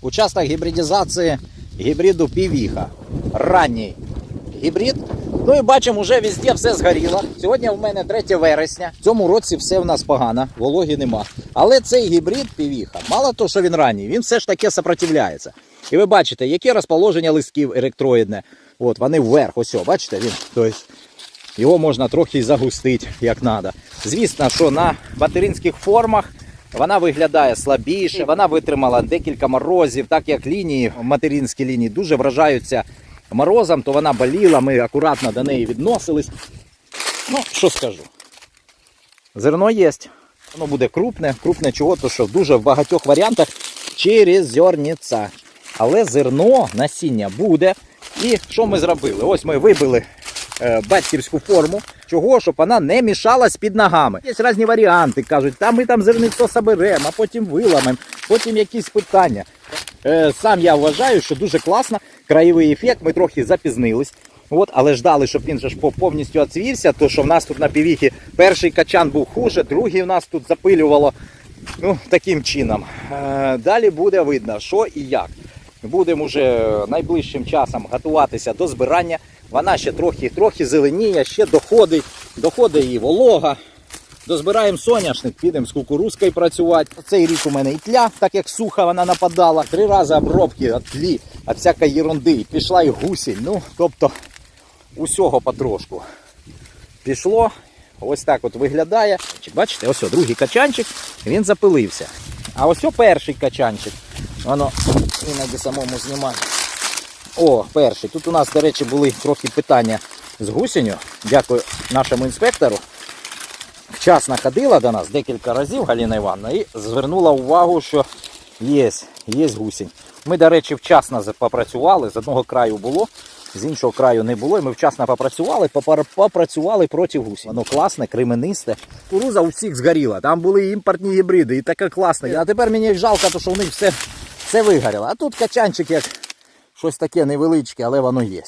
Участок гібридизації гібриду Півіха. Ранній гібрид. Ну і бачимо, вже везде все згоріло. Сьогодні в мене 3 вересня. В цьому році все в нас погано, вологи нема. Але цей гібрид Півіха, мало того, що він ранній, він все ж таки сопротивляється. І ви бачите, яке розположення листків електроїдне. От вони вверх, ось, бачите, він. Тобто його можна трохи загустити, як треба. Звісно, що на материнських формах вона виглядає слабіше, вона витримала декілька морозів, так як лінії, материнські лінії дуже вражаються морозом, то вона боліла, ми акуратно до неї відносились. Ну, що скажу. Зерно є. Воно буде крупне, крупне чого, то що дуже в багатьох варіантах через зерниця. Але зерно, насіння буде. І що ми зробили? Ось ми вибили е, батьківську форму. Чого? Щоб вона не мішалась під ногами. Є різні варіанти, кажуть, та ми там зерницо соберемо, а потім виламемо, потім якісь питання. Е, сам я вважаю, що дуже класно. Краєвий ефект, ми трохи запізнились. От, але ждали, щоб він же ж повністю оцвівся, то що в нас тут на півіхі перший качан був хуже, другий у нас тут запилювало. Ну, таким чином. Е, Далі буде видно, що і як. Будемо вже найближчим часом готуватися до збирання. Вона ще трохи, трохи зеленіє, ще доходить, доходить і волога. Дозбираємо соняшник, підемо з кукурузкою працювати. Цей рік у мене і тля, так як суха вона нападала. Три рази обробки від тлі, від всякої єрунди. І Пішла і гусінь. Ну, тобто усього потрошку. Пішло. Ось так от виглядає. Бачите, ось другий качанчик, він запилився. А ось перший качанчик. Воно іноді самому знімає. О, перший. Тут у нас, до речі, були трохи питання з гусінню. Дякую нашому інспектору. Вчасно ходила до нас декілька разів Галина Івановна і звернула увагу, що є, є гусінь. Ми, до речі, вчасно попрацювали. З одного краю було, з іншого краю не було. І ми вчасно попрацювали, попрацювали проти гусінь. Воно класне, кременисте. Кукуруза у всіх згоріла. Там були імпортні гібриди, і таке класне. А тепер мені жалко, що у них все, все вигоріло. А тут качанчик як щось таке невеличке, але воно є.